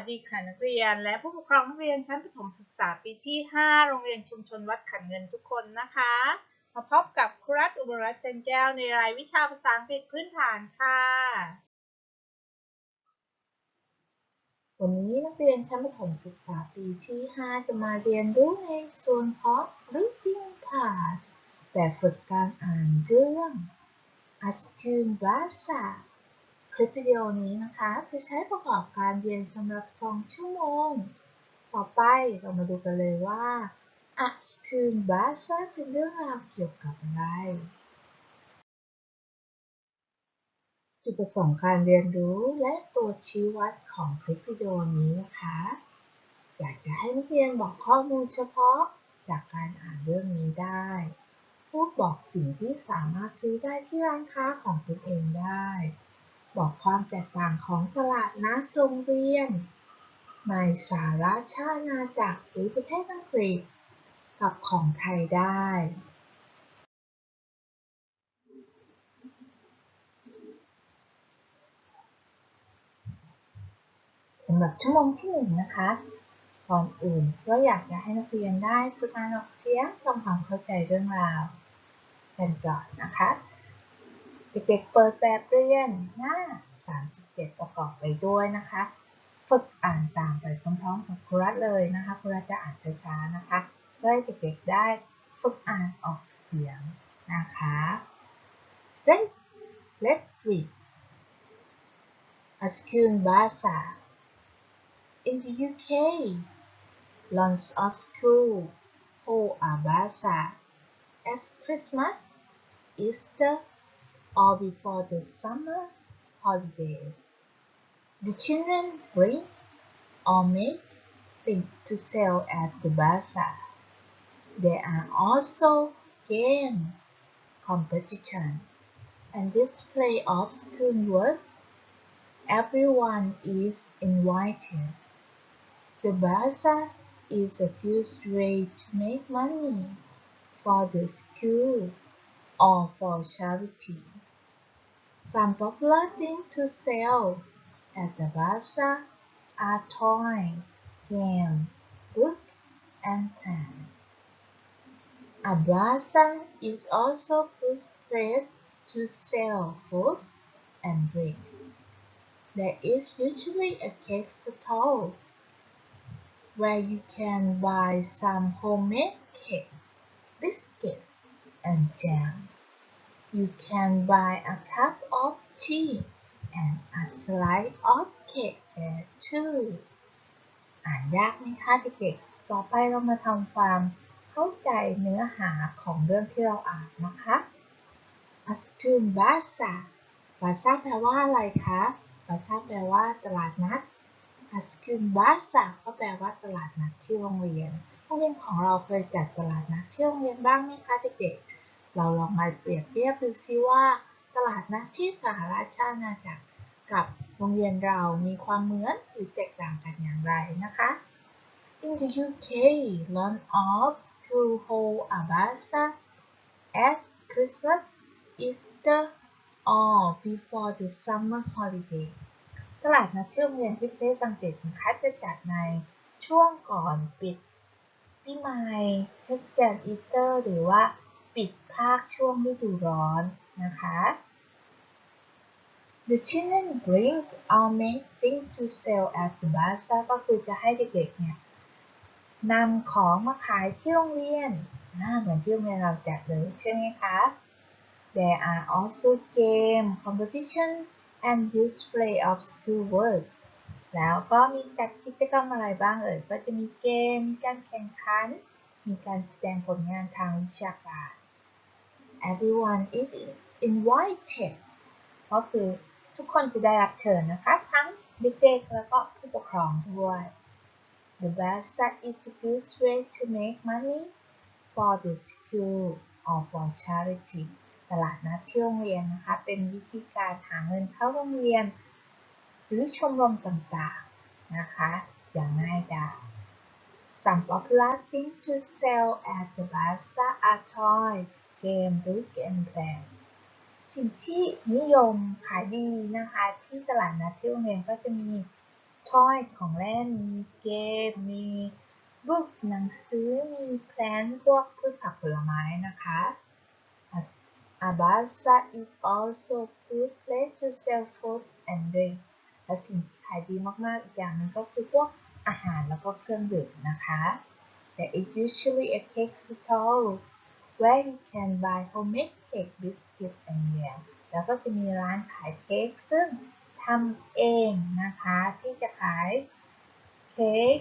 สวัสดีค่ะนักเรียน และผู้ปกครองนักเรียนชั้นประถมศึกษาปีที่ 5 โรงเรียนชุมชนวัดขันเงินทุกคนนะคะ มาพบกับครูรัตอุบลรัตน์จันแก้วในรายวิชาภาษาอังกฤษพื้นฐานค่ะ วันนี้นักเรียนชั้นประถมศึกษาปีที่ 5 จะมาเรียนรู้ในส่วนของ reading part แบบฝึกการอ่านเรื่อง a s k u n b a s a ค ลิปวิดีโอนี้นะคะ จะใช้ประกอบการเรียนสำหรับ 2 ชั่วโมง ต่อไปเรามาดูกันเลยว่า a s k u n b a s a เป็นเรื่องราวเกี่ยวกับอะไร จุดประสงค์การเรียนรู้และตัวชี้วัดของคลิปวิดีโอนี้นะคะ อยากจะให้นักเรียนบอกข้อมูลเฉพาะจากการอ่านเรื่องนี้ได้พูดบอกสิ่งที่สามารถซื้อได้ที่ร้านค้าของตนเองได้ บอกความแตกต่างของตลาดนัดโรงเรียน ในสหราชาณาจักรหรือประเทศอังกฤษ กับของไทยได้ สำหรับชั่วโมงที่หนึ่งนะคะก่อนอื่นก็อยากจะให้นักเรียนได้ฝึกอ่านออกเสียงทำความเข้าใจเรื่องราวกันก่อนนะคะ เด็กๆเปิดแบบเรียนหน้า 37 ประกอบไปด้วยนะคะ ฝึกอ่านตามไปพร้อมๆกับครูรัตเลยนะคะครูรัตจะอ่านช้าๆนะคะเพื่อให้เด็กๆได้ฝึกอ่านออกเสียงนะคะ Let's let's read Askun Basa In the UK, lots of schools hold a bazaar as Christmas, Easter, or before the summer holidays. The children bring or make things to sell at the bazaar. There are also game competition and display of schoolwork. Everyone is invited. The bazaar is a good way to make money for the school or for charity. Some popular things to sell at the bazaar are toys, games, books, and pens. A bazaar is also a place to sell foods and drinks. There is usually a cake stall where you can buy some homemade cake, biscuits, and jam. You can buy a cup of tea and a slice of cake there too. อ่านยากไหมคะเด็กๆ ต่อไปเรามาทำความเข้าใจเนื้อหาของเรื่องที่เราอ่านนะคะ a s t u n b a s a b a s a แปลว่าอะไรคะ b a s a แปลว่าตลาดนัด a s k u n b a s a ก็แปลว่าตลาดนัดที่โรงเรียน โรงเรียนของเราเคยจัดตลาดนัดที่โรงเรียนบ้างไหมคะเด็กๆ เราลองมาเปรียบเทียบดูซิว่า ตลาดนัดที่สหราชอาณาจักรกับโรงเรียนเรามีความเหมือนหรือแตกต่างกันอย่างไรนะคะ In the UK, lot of schools hold a bazaar as Christmas, Easter, or before the summer holiday. ตลาดนัดที่โรงเรียนที่ประเทศอังกฤษนะคะจะจัดในช่วงก่อนปิดปีใหม่เทศกาลอีสเตอร์ หรือว่า ปิดภาคช่วงฤดูร้อนนะคะ The children bring or make things to sell at the bazaar ก็คือจะให้เด็กๆเนี่ยนำของมาขายที่โรงเรียนนะเหมือนที่โรงเรียนเราจัดเลยใช่ไหมคะ There are also game competition and display of schoolwork แล้วก็มีจัดกิจกรรมอะไรบ้างเอ่ย ก็จะมีเกม มีการแข่งขัน มีการแสดงผลงานทางวิชาการ Everyone is invited ก็คือทุกคนจะได้รับเชิญนะคะ ทั้งเด็กๆแล้วก็ผู้ปกครองด้วย The bazaar is a good way to make money for the school or for charity ตลาดนัดที่โรงเรียนนะคะ เป็นวิธีการหาเงินเข้าโรงเรียน หรือชมรมต่างๆนะคะ อย่างง่ายดาย Some popular things to sell at the bazaar are toys, game, book, and pen. สิ่งที่นิยมขายดีนะคะที่ตลาดนัดที่โรงเรียนก็จะมี toy ของเล่น มีเกม มี book หนังสือ มี plant พวกพืชผักผลไม้นะคะ As- A bazaar is also a good place to sell food and drink และสิ่งที่ขายดีมากๆอีกอย่างหนึงก็คือพวกอาหารแล้วก็เครื่องดื่มนะคะ There is usually a cake stall where you can buy homemade cake, biscuit and jam แล้วก็จะมีร้านขายเค้กซึ่งทำเองนะคะ ที่จะขายเค้ก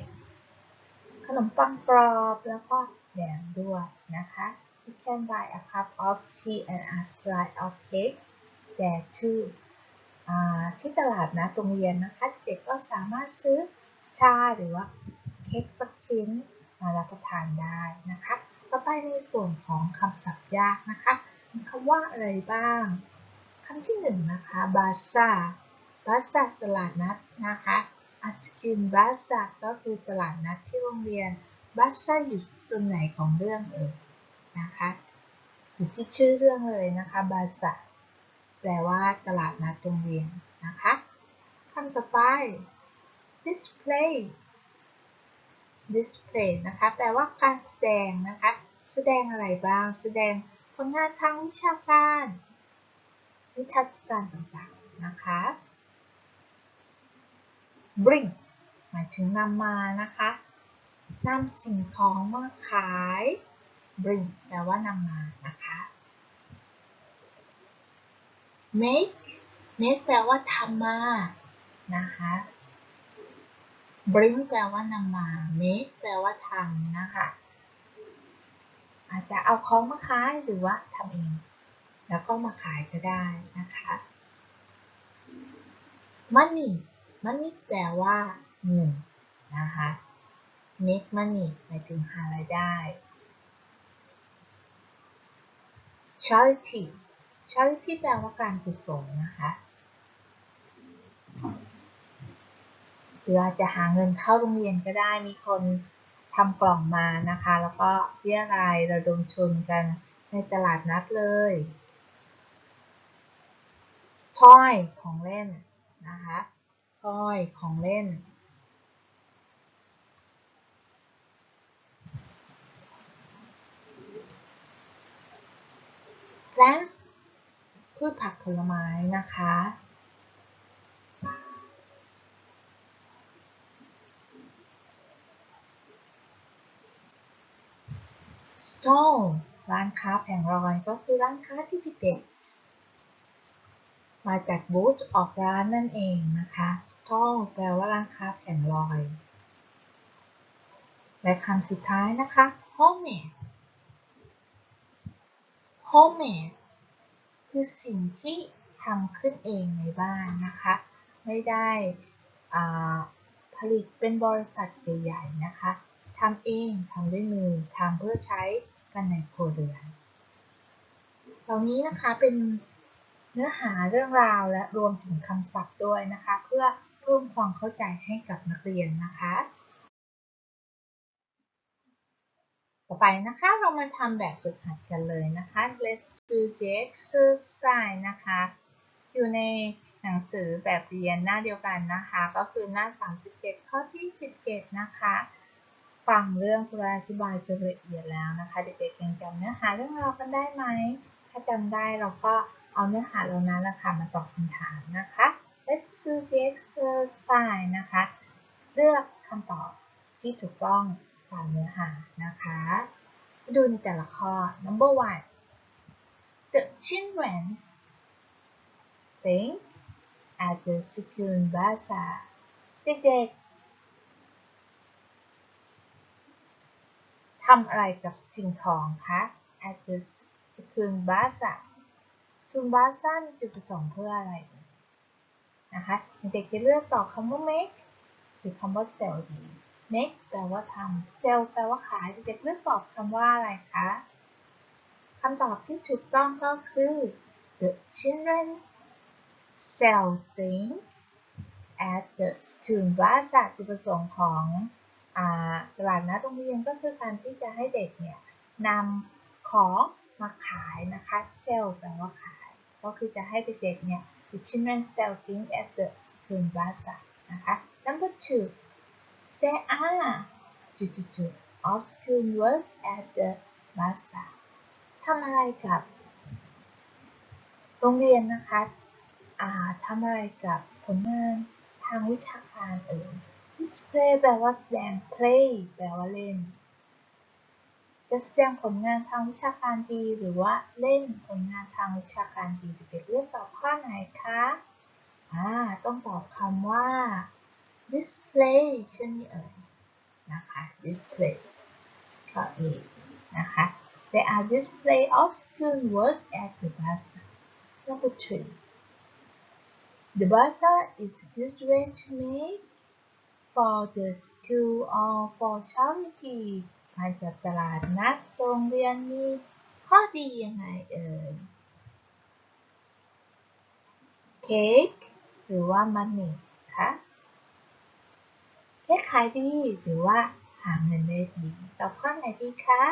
ขนมปังกรอบแล้วก็แยมด้วยนะคะ You can buy a cup of tea and a slice of cake there too ที่ตลาดนะโรงเรียนนะคะเด็กก็สามารถซื้อชาหรือว่าเค้กสักชิ้นมารับประทานได้นะคะ ต่อไปในส่วนของคำศัพท์ยากนะคะมีคำว่าอะไรบ้างคำที่หนึ่งนะคะบาซ่าบาซ่าตลาดนัดนะคะอาสกินบาซ่าก็คือตลาดนัดที่โรงเรียนบาซ่าอยู่ตรงไหนของเรื่องเอ่ยนะคะอยู่ที่ชื่อเรื่องเลยนะคะบาซ่าแปลว่าตลาดนัดโรงเรียนนะคะคำต่อไป display display นะคะ แปลว่าการแสดงนะคะ แสดงอะไรบ้าง แสดงผลงานทางวิชาการ นิทรรศการต่างๆ นะคะ bring หมายถึงนำมานะคะนำสิ่งของมาขาย bring แปลว่านำมานะคะ make make แปลว่าทำมานะคะ bring แปลว่านำมา make แปลว่าทำนะคะ อาจจะเอาของมาขายหรือว่าทำเอง แล้วก็มาขายก็ได้นะคะ money money แปลว่าเงินนะคะ make money หมายถึงหารายได้ charity charity แปลว่าการกุศลนะคะ หรืออาจจะหาเงินเข้าโรงเรียนก็ได้มีคนทำกล่องมานะคะ แล้วก็เรียรายระดมทุนกันในตลาดนัดเลย toy ของเล่นนะคะ toy ของเล่น plants พืชผักผลไม้นะคะ stall ร้านค้าแผงลอยก็คือร้านค้าที่เด็กมาจากบูธออกร้านนั่นเองนะคะ stall แปลว่าร้านค้าแผงลอย และคำสุดท้ายนะคะ homemade homemade คือสิ่งที่ทำขึ้นเองในบ้านนะคะ ไม่ได้ผลิตเป็นบริษัทใหญ่ๆนะคะ ทำเองทำด้วยมือทำเพื่อใช้กันในครัวเรือนเหล่านี้นะคะเป็นเนื้อหาเรื่องราวและรวมถึงคำศัพท์ด้วยนะคะ เพื่อเพิ่มความเข้าใจให้กับนักเรียนนะคะ ต่อไปนะคะเรามาทำแบบฝึกหัดกันเลยนะคะ Let's do the exercise นะคะ อยู่ในหนังสือแบบเรียนหน้าเดียวกันนะคะ ก็คือหน้า 37 ข้อที่ 17 นะคะ ฟังเรื่องตัวอธิบายจนละเอียดแล้วนะคะ เด็กๆยังจำเนื้อหาเรื่องราวกันได้ไหม ถ้าจำได้เราก็เอาเนื้อหาเหล่านั้นแหละค่ะมาตอบคำถามนะคะ Let's do the exercise นะคะ เลือกคำตอบที่ถูกต้องตามเนื้อหานะคะดูในแต่ละข้อ number one the children think at the school bazaar เด็กๆ ทำอะไรกับสิ่งของคะ at the school bazaar school bazaar จุดประสงค์เพื่ออะไรนะคะเด็กจะเลือกตอบคำว่า make หรือคำว่า sell ดี make แปลว่าทำ sell แปลว่าขายเด็กเลือกตอบคำว่าอะไรคะคำตอบที่ถูกต้องก็คือ the children sell things at the school bazaar จุดประสงค์ของ ตลาดนัดโรงเรียนก็คือการที่จะให้เด็กเนี่ยนำของมาขายนะคะ sell แปลว่าขาย ก็คือจะให้เด็กๆเนี่ย the children sell things at the school bazaar นะคะ number two there are จุดๆ of school work at the bazaar ทำอะไรกับ โรงเรียนนะคะทำอะไรกับผลงานทางวิชาการเอ่ย display แปลว่าแสดง play แปลว่าเล่น จะแสดงผลงานทางวิชาการดี หรือว่าเล่นผลงานทางวิชาการดีเด็กๆเลือกตอบข้อไหนคะอ่าต้องตอบคำว่า display ใช่ไหมเอ่ยนะคะ display ข้อ A นะคะ There are display of school work at the bazaar. Number three. The bazaar is used way to make for the school or for charity การจัดตลาดนัดโรงเรียนมีข้อดียังไงเอ่ย เค้กหรือว่ามันนี่คะเค้กขายดีหรือว่าหาเงินได้ดีตอบข้อไหนดีคะ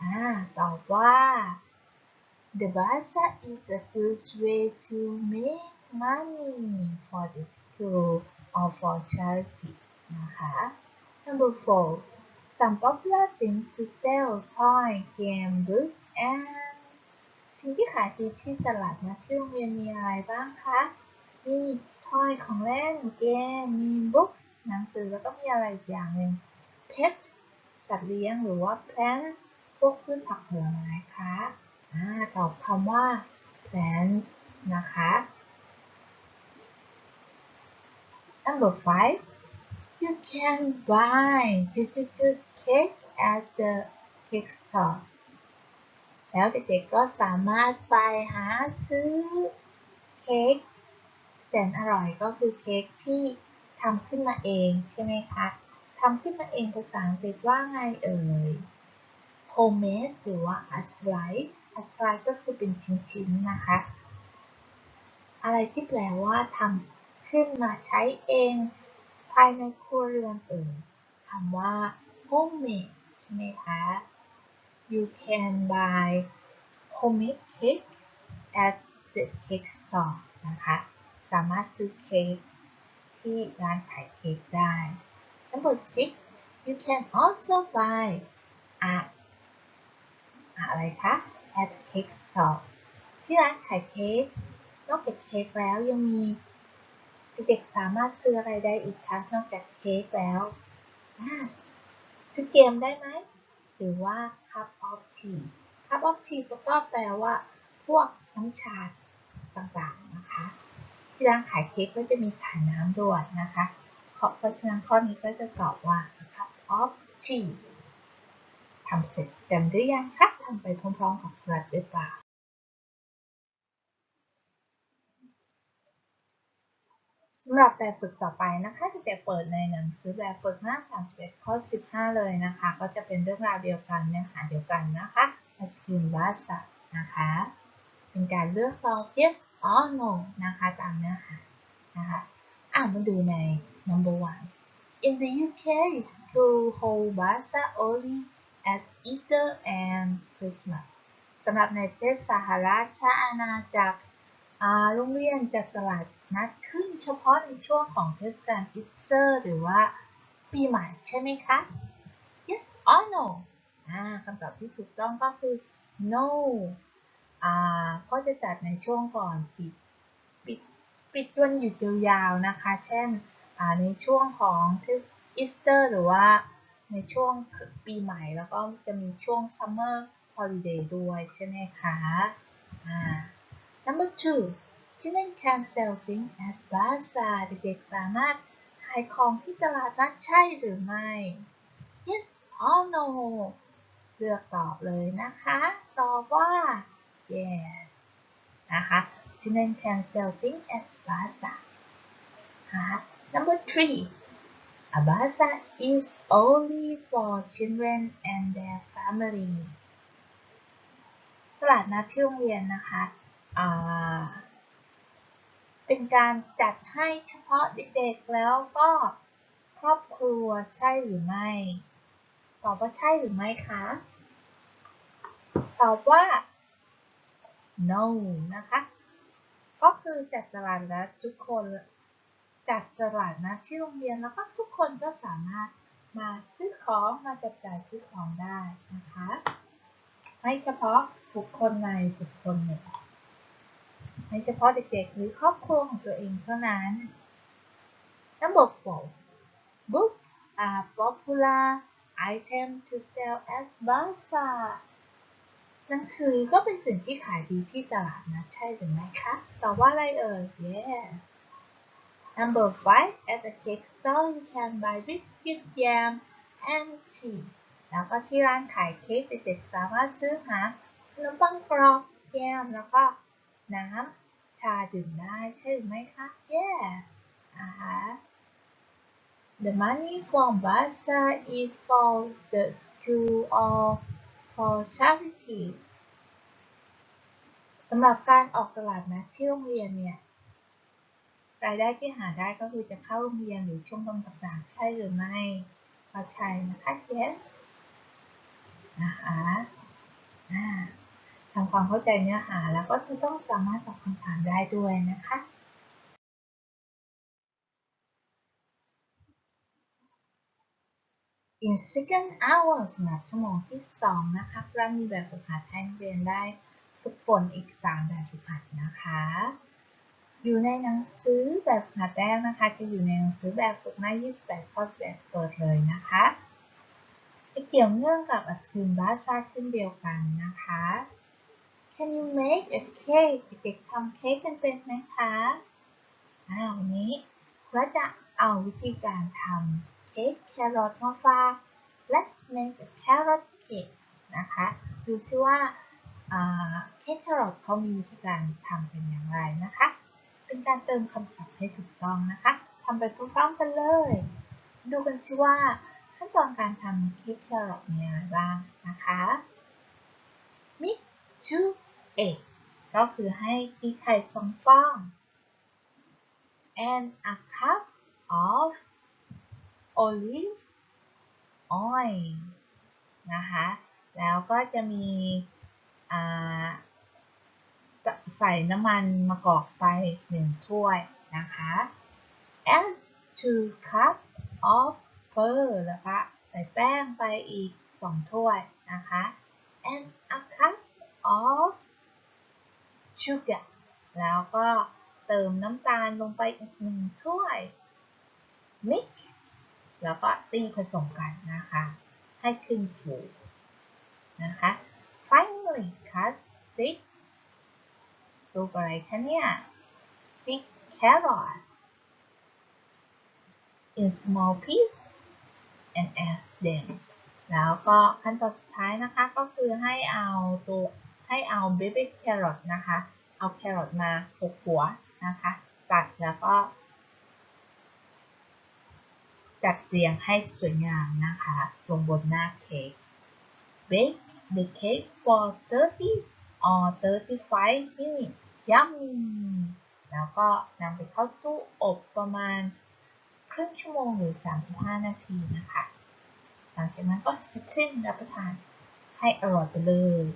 อ่าตอบว่า The bazaar is a good way to make money for the school or for charity นะคะ Number four some popular things to sell toy game book and สิ่งที่ขายดีที่ตลาดนัดที่โรงเรียนมีอะไรบ้างคะมีทอยของเล่นเกมมีบุ๊กหนังสือแล้วก็มีอะไรอีกอย่างหนึ่ง pet สัตว์เลี้ยงหรือว่า plant พวกพืชผักผลไม้คะอ่าตอบคำว่า plant นะคะ number five you can buy digital cake at the cake store แล้วเด็กๆก็สามารถไปหาซื้อเค้กแสนอร่อยก็คือเค้กที่ทำขึ้นมาเองใช่ไหมคะทำขึ้นมาเองภาษาอังกฤษว่าไงเอ่ย homemade หรือว่า a slice a slice ก็คือเป็นชิ้นๆนะคะ อะไรที่แปลว่าทำขึ้นมาใช้เองายในครัวเรือนเอ่ยคำว่า homemade ใช่ไหมคะ you can buy homemade cake at the cake store นะคะ สามารถซื้อเค้กที่ร้านขายเค้กได้ Number six you can also buy at อะไรคะ at cake store ที่ร้านขายเค้กนอกจากเค้กแล้วยังมี เด็กสามารถซื้ออะไรได้อีกคะนอกจากเค้กแล้วอ่าซื้อเกมได้ไหม หรือว่า cup of tea cup of tea ก็แปลว่า พวกน้ำชาต่างๆนะคะ ที่ร้านขายเค้กก็จะมีขายน้ำด้วยนะคะเพราะฉะนั้นข้อนี้ก็จะตอบว่า cup of tea ทำเสร็จกันหรือยังคะทำไปพร้อมๆกับกระดหรือเปล่า สำหรับแบบฝึกต่อไปนะคะเด็กเปิดในหนังสือแบบฝึกหน้า 31 ข้อ 15 เลยนะคะ ก็จะเป็นเรื่องราวเดียวกันเนื้อหาเดียวกันนะคะ Askin v a s a นะคะ เป็นการเลือกตอบ yes or no นะคะ ตามเนื้อหานะคะอ่ามาดูใน number one in the UK school hold bazaar only as Easter and Christmas สำหรับในประเทศสหราชอาณาจักรอ่าโรงเรียนจัดตลาด นัดขึ้นเฉพาะในช่วงของเทศกาลอีสเตอร์หรือว่าปีใหม่ใช่ไหมคะ yes or no คำตอบที่ถูกต้องก็คือ no อ่าก็จะจัดในช่วงก่อนปิดปิดปิดวันหยุดยาวๆนะคะ เช่นในช่วงของอีสเตอร์หรือว่าในช่วงปีใหม่แล้วก็จะมีช่วง summer holiday ด้วยใช่ไหมคะ number two Children can sell things at bazaar เด็กๆสามารถขายของที่ตลาดนัดใช่หรือไม่ yes or no เลือกตอบเลยนะคะ ตอบว่า yes นะคะ Children can sell things at bazaar นะคะ number three a bazaar is only for children and their family ตลาดนัดที่โรงเรียนนะคะอ่า เป็นการจัดให้เฉพาะเด็กๆแล้วก็ครอบครัวใช่หรือไม่ตอบว่าใช่หรือไม่คะ ตอบว่า no นะคะ ก็คือจัดตลาดแล้วทุกคนจัดตลาดนัดที่โรงเรียนแล้วก็ทุกคนก็สามารถมาซื้อของมาจับจ่ายซื้อของได้นะคะ ไม่เฉพาะบุคคลในบุคคลหนึ่ง ไม่เฉพาะเด็กๆหรือครอบครัวของตัวเองเท่านั้น Number four books are popular item to sell at bazaar หนังสือก็เป็นสิ่งที่ขายดีที่ตลาดนะใช่หรือไม่คะตอบว่าอะไรเอ่ย Yes Number five at the cake stall you can buy biscuit jam and tea แล้วก็ที่ร้านขายเค้กเด็กๆสามารถซื้อหาขนมปังกรอบแยมแล้วก็ น้ำชาดื่มได้ใช่หรือไม่คะ Yes อ่าฮะ The money from bazaar is for the school or for charity สำหรับการออกตลาดนัดที่โรงเรียนเนี่ย รายได้ที่หาได้ก็คือจะเข้าโรงเรียนหรือชมรมต่างๆ ใช่หรือไม่ก็ใช่นะคะ yes นะคะน่า ทำความเข้าใจเนื้อหาแล้วก็จะต้องสามารถตอบคำถามได้ด้วยนะคะ in second hour สำหรับชั่วโมงที่ 2 นะคะเรามีแบบฝึกหัดให้นักเรียนได้ฝึกฝนอีก 3 แบบฝึกหัดนะคะ อยู่ในหนังสือแบบฝึกหัดแรกนะคะ จะอยู่ในหนังสือแบบฝึกหน้า28ข้อ11เปิดเลยนะคะจะเกี่ยวเนื่องกับอัสคืนบาซาเช่นเดียวกันนะคะ Can you make a cake เด็กๆทำเค้กกันเป็นไหมคะอ่าวันนี้เราจะเอาวิธีการทำเค้กแครอทมาฝาก Let's make a carrot cake นะคะดูซิว่าเค้กแครอทเขามีวิธีการทำเป็นอย่างไรนะคะ เป็นการเติมคำศัพท์ให้ถูกต้องนะคะทำไปพร้อมๆกันเลย ดูกันซิว่าขั้นตอนการทำเค้กแครอทมีอะไรบ้างนะคะ Mix two egg ก็คือให้ตีไข่สองฟอง and a cup of olive oil นะคะ แล้วก็จะมีใส่น้ำมันมะกอกไปหนึ่งถ้วยนะคะ add two cup of flour แล้วก็ใส่แป้งไปอีก2ถ้วยนะคะ and a cup of sugar แล้วก็เติมน้ำตาลลงไปอีกหนึ่งถ้วย mix แล้วก็ตีผสมกันนะคะ ให้ขึ้นฟูนะคะ finally cut six รูปอะไรคะเนี่ย six carrots in small piece and add them แล้วก็ขั้นตอนสุดท้ายนะคะก็คือให้เอาตัว ให้เอา baby carrot นะคะ เอาแครอทมาหกหัวนะคะ ตัดแล้วก็ จัดเรียงให้สวยงามนะคะลงบนหน้าเค้ก bake the cake for 30 or 35 minutes yummy แล้วก็นำไปเข้าตู้อบประมาณครึ่งชั่วโมงหรือ 35 นาทีนะคะ หลังจากนั้นก็เสร็จสิ้นรับประทานให้อร่อยไปเลย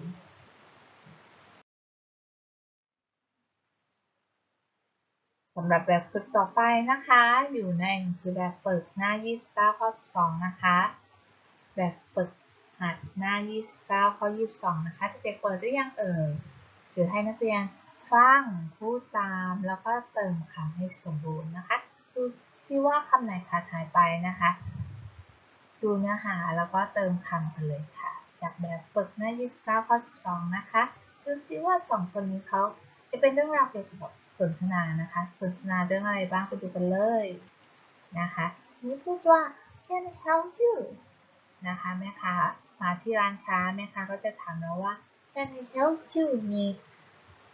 สำหรับแบบฝึกต่อไปนะคะ อยู่ในหนังสือแบบฝึกหน้า 29 ข้อ 12 นะคะ แบบฝึกหัดหน้า 29 ข้อ 22 นะคะเด็กเปิดหรือยังเอ่ยหรือให้นักเรียนฟังพูดตามแล้วก็เติมคำให้สมบูรณ์นะคะ ดูซิว่าคำไหนขาดหายไปนะคะ ดูเนื้อหาแล้วก็เติมคำกันเลยค่ะ จากแบบฝึกหน้า 29 ข้อ 12 นะคะ ดูซิว่าสองคนนี้เขาจะเป็นเรื่องราวเกี่ยวกับ นทนานะคะ สนทนาเรื่องอะไรบ้างไปดูกันเลยนะคะนี่พูดว่า can I help you นะคะแม่ค้ามาที่ร้านค้าแม่ค้าก็จะถามเราว่า can I help you มี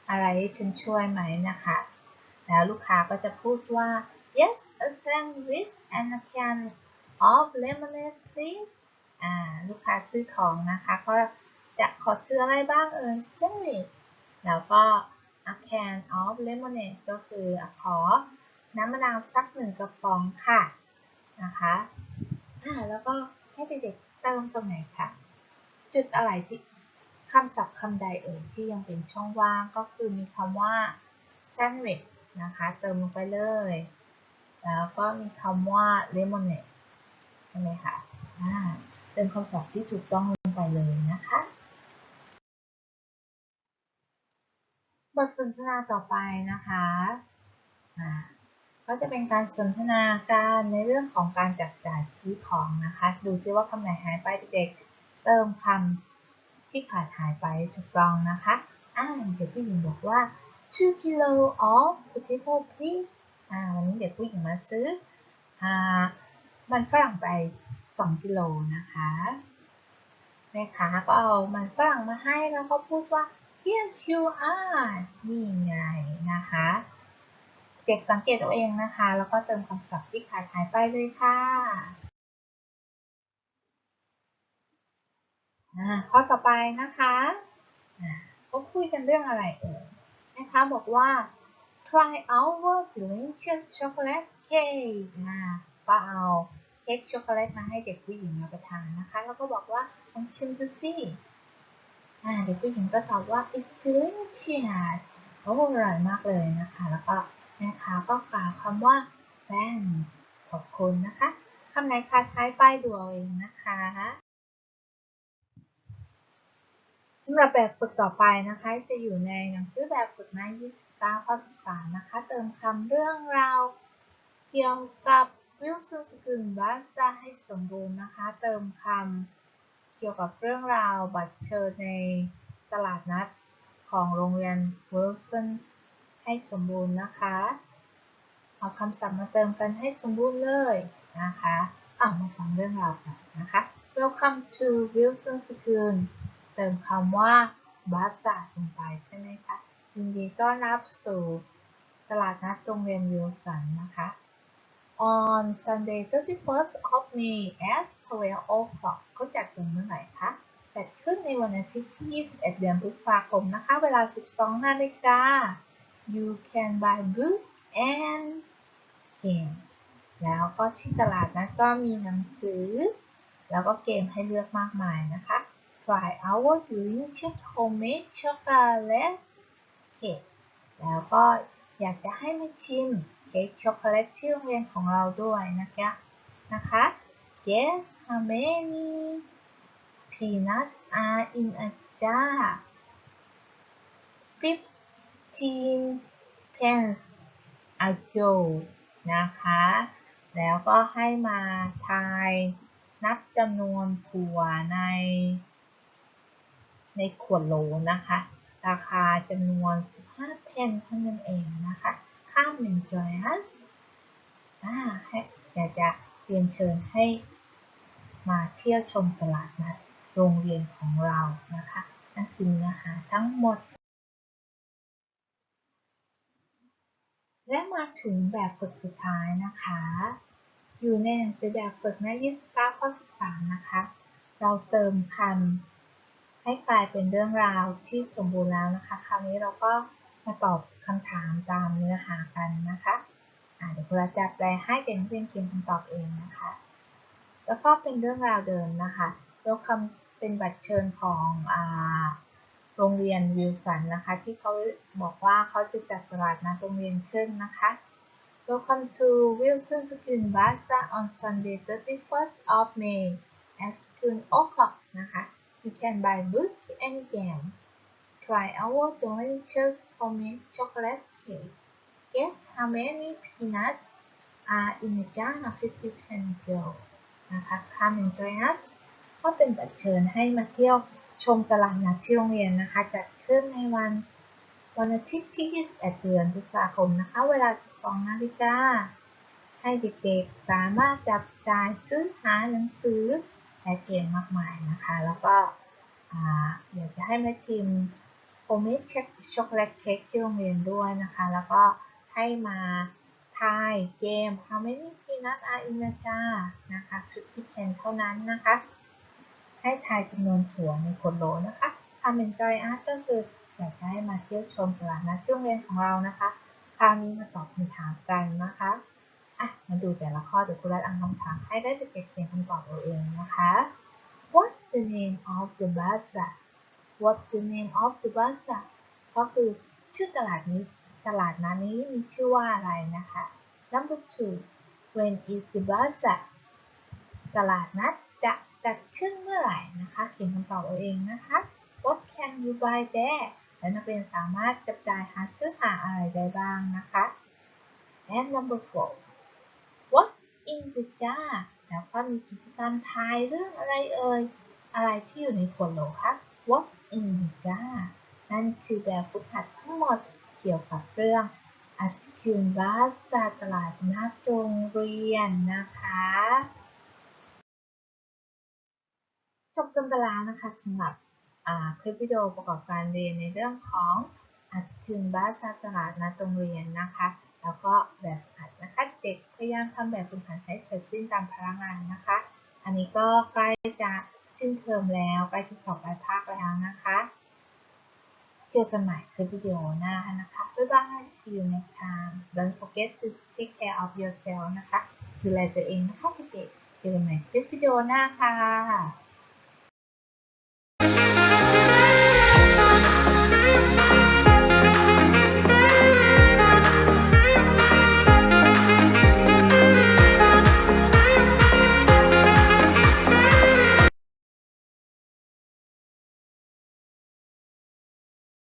อะไรให้ฉันช่วยไหมนะคะ แล้วลูกค้าก็จะพูดว่า yes a sandwich and a can of lemonade please อ่าลูกค้าซื้อของนะคะ ก็จะขอซื้ออะไรบ้างเอ่ย sandwich แล้วก็ a can of lemonade ก็คือขอน้ำมะนาวสักหนึ่งกระป๋องค่ะนะคะอ่าแล้วก็ให้เด็กๆเติมตรงไหนคะจุดอะไรที่คำศัพท์คำใดเอ่ยที่ยังเป็นช่องว่างก็คือมีคำว่า sandwich นะคะ เติมลงไปเลย แล้วก็มีคำว่า lemonade ใช่ไหมคะอ่าเป็นคำศัพท์ที่ถูกต้องลงไปเลยนะคะ บทสนทนาต่อไปนะคะอ่าก็จะเป็นการสนทนาการในเรื่องของการจับจ่ายซื้อของนะคะ ดูซิว่าคำไหนหายไปเด็กๆเติมคำที่ขาดหายไปถูกต้องนะคะอ่าเด็กผู้หญิงบอกว่า two kilo of potato please อ่าวันนี้เด็กผู้หญิงมาซื้ออ่ามันฝรั่งไป 2 กิโลนะคะแม่ค้าก็เอามันฝรั่งมาให้แล้วก็พูดว่า here you are นี่ไงนะคะ เด็กสังเกตเอาเองนะคะ แล้วก็เติมคำศัพท์ที่ขาดหายไปเลยค่ะข้อต่อไปนะคะอ่าเขาคุยกันเรื่องอะไรเอ่ยนะคะ บอกว่า try our delicious chocolate cake อ่าก็เอาเค้กช็อกโกแลตมาให้เด็กผู้หญิงรับประทานนะคะ แล้วก็บอกว่าลองชิมดูสิ เด็กผู้หญิงก็ตอบว่า it's delicious โอ้อร่อยมากเลยนะคะ แล้วก็แม่ค้าก็กล่าวคำว่า thanks ขอบคุณนะคะคำไหนขาดหายไปดูเอาเองนะคะสำหรับแบบฝึกต่อไปนะคะ จะอยู่ในหนังสือแบบฝึกหน้า 29 ข้อ 13 นะคะ เติมคำเรื่องราวเกี่ยวกับวิลสันสกุลบาซาให้สมบูรณ์นะคะ เติมคำ เกี่ยวกับเรื่องราวบัตรเชิญในตลาดนัดของโรงเรียนวิลสันให้สมบูรณ์นะคะ เอาคำศัพท์มาเติมกันให้สมบูรณ์เลยนะคะเอามาฟังเรื่องราวกันนะคะ Welcome to Wilson School เติมคำว่าบาซาลงไปใช่ไหมคะยินดีต้อนรับสู่ตลาดนัดโรงเรียนวิลสันนะคะ On Sunday 31st of May at 12 o'clock เขาจัดขึ้นเมื่อไหร่คะจัดขึ้นในวันอาทิตย์ที่ 21 เดือนพฤษภาคมนะคะ เวลา 12 นาฬิกา You can buy book and game แล้วก็ที่ตลาดนะก็มีหนังสือ แล้วก็เกมให้เลือกมากมายนะคะ Try our delicious homemade chocolate cake แล้วก็อยากจะให้มาชิม เค้กช็อกโกแลตที่โรงเรียนของเราด้วยนะคะนะคะ Guess how many peanuts are in a jar 15 pence ago นะคะ แล้วก็ให้มาทายนับจำนวนถั่วใน ในขวดโหลนะคะ ราคาจำนวน 15 เพนเท่านั้นเองนะคะ ข้ามหนึ่งจอยสอ่าให้อยากจะเรียนเชิญให้มาเที่ยวชมตลาดนัดโรงเรียนของเรานะคะนั่นคือเนื้อหาทั้งหมด และมาถึงแบบฝึกสุดท้ายนะคะ อยู่ในหนังสือแบบฝึกหน้า29ข้อ13 นะคะ เราเติมคำให้กลายเป็นเรื่องราวที่สมบูรณ์แล้วนะคะ คราวนี้เราก็มาตอบ คำถามตามเนื้อหากันนะคะะเดี๋ยวครูจะแปลให้เด็กนักเรียนเขียนคำตอบเองนะคะ แล้วก็เป็นเรื่องราวเดิมนะคะแล้วคำเป็นบัตรเชิญของอโรงเรียนวิลสันนะคะ ที่เขาบอกว่าเขาจะจัดตลาดนัดโรงเรียนขึ้นนะคะ Welcome to Wilson School Bazaar on Sunday 31st of May at school o'clock นะคะ You can buy book and game. Try our delicious homemade chocolate cake. Guess how many peanuts are in a jar of 50 penny bill นะคะ Come and join us ก็เป็นบัตรเชิญให้มาเที่ยวชมตลาดนัดที่โรงเรียนนะคะ จัดขึ้นในวันวันอาทิตย์ที่ 21 เดือนพฤษภาคมนะคะ เวลา 12 นาฬิกา ให้เด็กๆ สามารถจับจ่ายซื้อหาหนังสือและเกมมากมายนะคะ แล้วก็อยากจะให้มาชิม โฮมเมดช็อกโกแลตเค้กที่โรงเรียนด้วยนะคะ แล้วก็ให้มาทายเกม How many peanuts are in a jar นะคะ50 pen เท่านั้นนะคะ ให้ทายจำนวนถั่วในขวดโหลนะคะคำเป็นจอยอาร์ตก็คืออยากจะให้มาเที่ยวชมตลาดนัดที่โรงเรียนของเรานะคะ คราวนี้มาตอบคำถามกันนะคะอะมาดูแต่ละข้อเดี๋ยวครูรัดอ่านคำถามให้ได้เด็กๆเขียนคำตอบเอาเองนะคะ What's the name of the bazaar What's the name of the bazaar ก็คือชื่อตลาดนี้ ตลาดนั้นนี้มีชื่อว่าอะไรนะคะ number two when is the bazaar ตลาดนัดจะจัดขึ้นเมื่อไหร่นะคะ เขียนคำตอบเอาเองนะคะ what can you buy there และนักเรียนสามารถจับจ่ายหาซื้อหาอะไรได้บ้างนะคะ and number four what's in the jar แล้วก็มีกิจกรรมทายเรื่องอะไรเอ่ย อะไรที่อยู่ในขวดโหลคะ what's in the jar นั่นคือแบบฝึกหัดทั้งหมดเกี่ยวกับเรื่อง a s k u n b a s a ตลาดนัดโรงเรียนนะคะจบกันไปแล้วนะคะสำหรับคลิปวิดีโอประกอบการเรียนในเรื่องของ a s k u n b a s a ตลาดนัดโรงเรียนนะคะ แล้วก็แบบฝึกหัดนะคะเด็กพยายามทำแบบฝึกหัดให้เสร็จสิ้นตามพลังงานนะคะ อันนี้ก็ใกล้จะ สิ้นเทอมแล้วใกล้จะสอบปลายภาคแล้วนะคะ เจอกันใหม่คลิปวิดีโอหน้านะคะ บ๊ายบาย see you next time don't forget to take care of yourself นะคะ ดูแลตัวเองนะคะเด็กๆเจอกันใหม่คลิปวิดีโอหน้าค่ะ Thank.